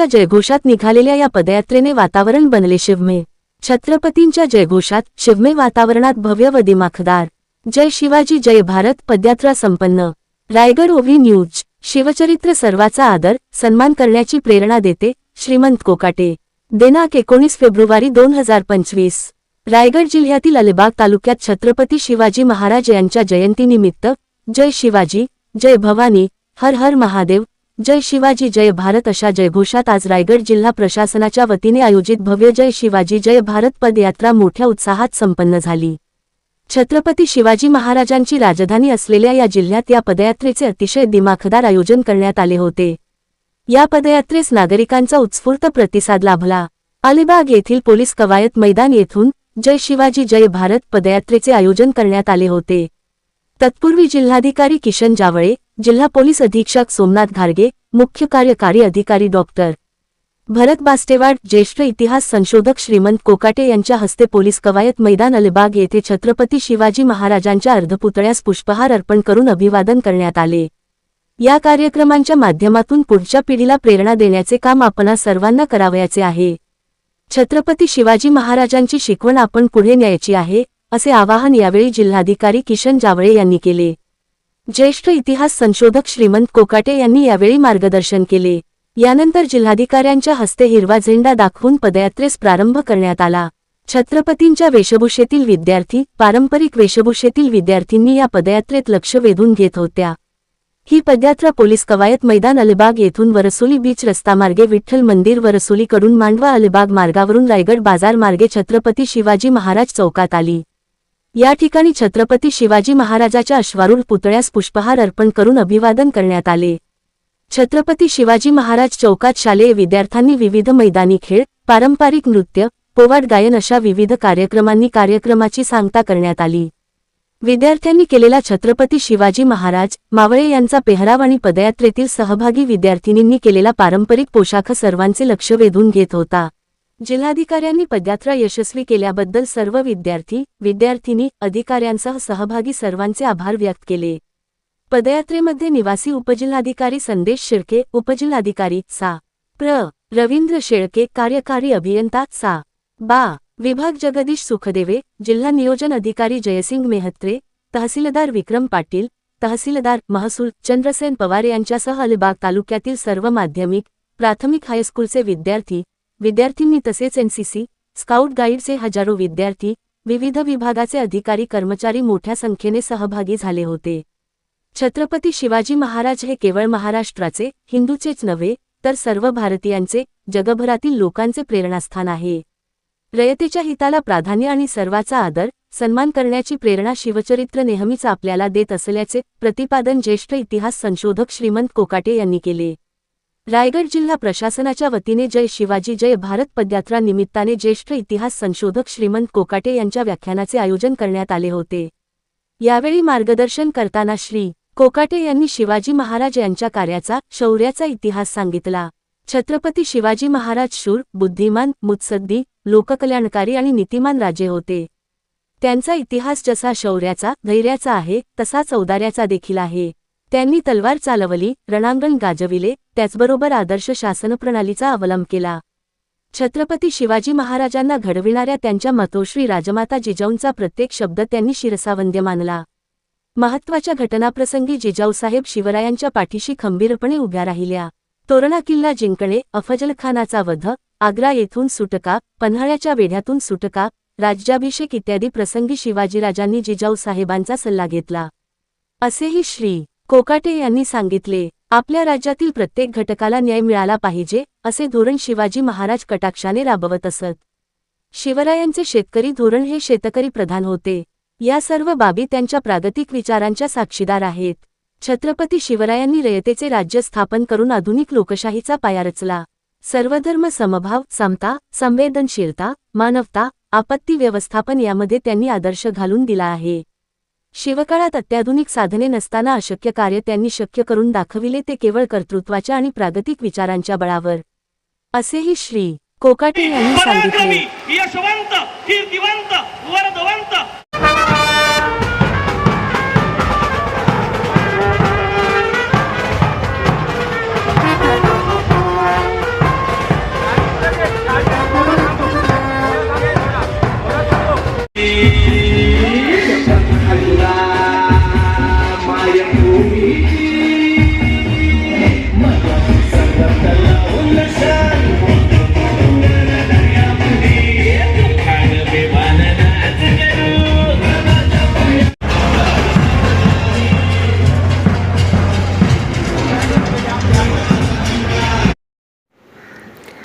छत्रपतींच्या जयघोषात निघालेल्या या पदयात्रेने वातावरण बनले शिवमे. छत्रपतींच्या जयघोषात शिवमे वातावरणात भव्य व दिमाखदार जय शिवाजी जय भारत पदयात्रा संपन्न. रायगड ओव्ही न्यूज. शिवचरित्र सर्वाचा आदर सन्मान करण्याची प्रेरणा देते श्रीमंत कोकाटे. दिनांक एकोणीस फेब्रुवारी दोन हजार पंचवीस. रायगड जिल्ह्यातील अलिबाग तालुक्यात छत्रपती शिवाजी महाराज यांच्या जयंतीनिमित्त जय शिवाजी जय भवानी हर हर महादेव जय शिवाजी जय भारत अशा जयघोषात आज रायगड जिल्हा प्रशासनाच्या वतीने आयोजित भव्य जय शिवाजी जय भारत पदयात्रा मोठ्या उत्साहात संपन्न झाली. छत्रपती शिवाजी महाराजांची राजधानी असलेल्या या जिल्ह्यात या पदयात्रेचे अतिशय दिमाखदार आयोजन करण्यात आले होते. या पदयात्रेस नागरिकांचा उत्स्फूर्त प्रतिसाद लाभला. अलिबाग येथील पोलीस कवायत मैदान येथून जय शिवाजी जय भारत पदयात्रेचे आयोजन करण्यात आले होते. तत्पूर्वी जिल्हाधिकारी किशन जावळे जिल्हा पोलीस अधीक्षक सोमनाथ घारगे मुख्य कार्यकारी अधिकारी डॉक्टर भरत बास्टेवाड ज्येष्ठ इतिहास संशोधक श्रीमंत कोकाटे यांच्या हस्ते पोलीस कवायत मैदान अलिबाग येथे छत्रपती शिवाजी महाराजांच्या अर्धपुतळ्यास पुष्पहार अर्पण करून अभिवादन करण्यात आले. या कार्यक्रमांच्या माध्यमातून पुढच्या पिढीला प्रेरणा देण्याचे काम आपणा सर्वांना करावयाचे आहे. छत्रपती शिवाजी महाराजांची शिकवण आपण पुढे न्यायची आहे असे आवाहन यावेळी जिल्हाधिकारी किशन जावळे यांनी केले. ज्येष्ठ इतिहास संशोधक श्रीमंत कोकाटे यांनी यावेळी मार्गदर्शन केले. यानंतर जिल्हाधिकाऱ्यांच्या हस्ते हिरवा झेंडा दाखवून पदयात्रेस प्रारंभ करण्यात आला. छत्रपतींच्या वेशभूषेतील विद्यार्थी पारंपरिक वेशभूषेतील विद्यार्थींनी या पदयात्रेत लक्ष वेधून घेत होत्या. ही पदयात्रा पोलीस कवायत मैदान अलिबाग येथून वरसोली बीच रस्तामार्गे विठ्ठल मंदिर वरसोलीकडून मांडवा अलिबाग मार्गावरून रायगड बाजार मार्गे छत्रपती शिवाजी महाराज चौकात आली. या ठिकाणी छत्रपती शिवाजी महाराजाच्या अश्वारूढ पुतळ्यास पुष्पहार अर्पण करून अभिवादन करण्यात आले. छत्रपती शिवाजी महाराज चौकात शालेय विद्यार्थ्यांनी विविध मैदानी खेळ पारंपरिक नृत्य पोवाड गायन अशा विविध कार्यक्रमांनी कार्यक्रमाची सांगता करण्यात आली. विद्यार्थ्यांनी केलेला छत्रपती शिवाजी महाराज मावळे यांचा पेहराव आणि पदयात्रेतील सहभागी विद्यार्थिनींनी केलेला पारंपरिक पोशाख सर्वांचे लक्ष वेधून घेत होता. जिल्हाधिकाऱ्यांनी पदयात्रा यशस्वी केल्याबद्दल सर्व विद्यार्थी विद्यार्थिनी अधिकाऱ्यांसह सहभागी सर्वांचे आभार व्यक्त केले. पदयात्रेमध्ये निवासी उपजिल्हाधिकारी संदेश शिर्के उपजिल्हाधिकारी सा. प्र. रवींद्र शेळके कार्यकारी अभियंता सा. बा. विभाग जगदीश सुखदेवे जिल्हा नियोजन अधिकारी जयसिंग मेहत्रे तहसीलदार विक्रम पाटील तहसीलदार महसूल चंद्रसेन पवार यांच्यासह अलिबाग तालुक्यातील सर्व माध्यमिक प्राथमिक हायस्कूलचे विद्यार्थी विद्यार्थ्यांनी तसेच एनसीसी स्काउट गाईडचे हजारो विद्यार्थी विविध विभागाचे अधिकारी कर्मचारी मोठ्या संख्येने सहभागी झाले होते. छत्रपती शिवाजी महाराज हे केवळ महाराष्ट्राचे हिंदूचेच नव्हे तर सर्व भारतीयांचे जगभरातील लोकांचे प्रेरणास्थान आहे. रयतेच्या हिताला प्राधान्य आणि सर्वाचा आदर सन्मान करण्याची प्रेरणा शिवचरित्र नेहमीच आपल्याला देत असल्याचे प्रतिपादन ज्येष्ठ इतिहास संशोधक श्रीमंत कोकाटे यांनी केले. रायगड जिल्हा प्रशासनाच्या वतीने जय शिवाजी जय भारत पदयात्रा निमित्ताने ज्येष्ठ इतिहास संशोधक श्रीमंत कोकाटे यांच्या व्याख्यानाचे आयोजन करण्यात आले होते. यावेळी मार्गदर्शन करताना श्री. कोकाटे यांनी शिवाजी महाराज यांच्या कार्याचा शौर्याचा इतिहास सांगितला. छत्रपती शिवाजी महाराज शूर बुद्धिमान मुत्सद्दी लोककल्याणकारी आणि नीतिमान राजे होते. त्यांचा इतिहास जसा शौर्याचा धैर्याचा आहे तसाच औदार्याचा देखील आहे. त्यांनी तलवार चालवली रणांगण गाजविले त्याचबरोबर आदर्श शासनप्रणालीचा अवलंब केला. छत्रपती शिवाजी महाराजांना घडविणाऱ्या त्यांच्या मतोश्री राजमाता जिजाऊंचा प्रत्येक शब्द त्यांनी शिरसावंद्य मानला. महत्त्वाच्या घटनाप्रसंगी जिजाऊसाहेब शिवरायांच्या पाठीशी खंबीरपणे उभ्या राहिल्या. तोरणा किल्ला जिंकणे अफजलखानाचा वध आग्रा येथून सुटका पन्हाळ्याच्या वेढ्यातून सुटका राज्याभिषेक इत्यादी प्रसंगी शिवाजीराजांनी जिजाऊसाहेबांचा सल्ला घेतला. असेही श्री. कोकाटे यांनी सांगितले आपल्या राज्यातील प्रत्येक घटकाला न्याय मिळाला पाहिजे असे धोरण शिवाजी महाराज कटाक्षाने राबवत असत. शिवरायांचे शेतकरी धोरण हे शेतकरी प्रधान होते. या सर्व बाबी त्यांच्या प्रागतिक विचारांच्या साक्षीदार आहेत. छत्रपती शिवरायांनी रयतेचे राज्य स्थापन करून आधुनिक लोकशाहीचा पाया रचला. सर्वधर्म समभाव समता संवेदनशीलता मानवता आपत्ती व्यवस्थापन यामध्ये त्यांनी आदर्श घालून दिला आहे. शिवकाळात अत्याधुनिक साधने नसताना अशक्य कार्य त्यांनी शक्य करून दाखविले ते केवळ कर्तृत्वाच्या आणि प्रागतिक विचारांच्या बळावर. असेही श्री कोकाटे यांनी सांगितले.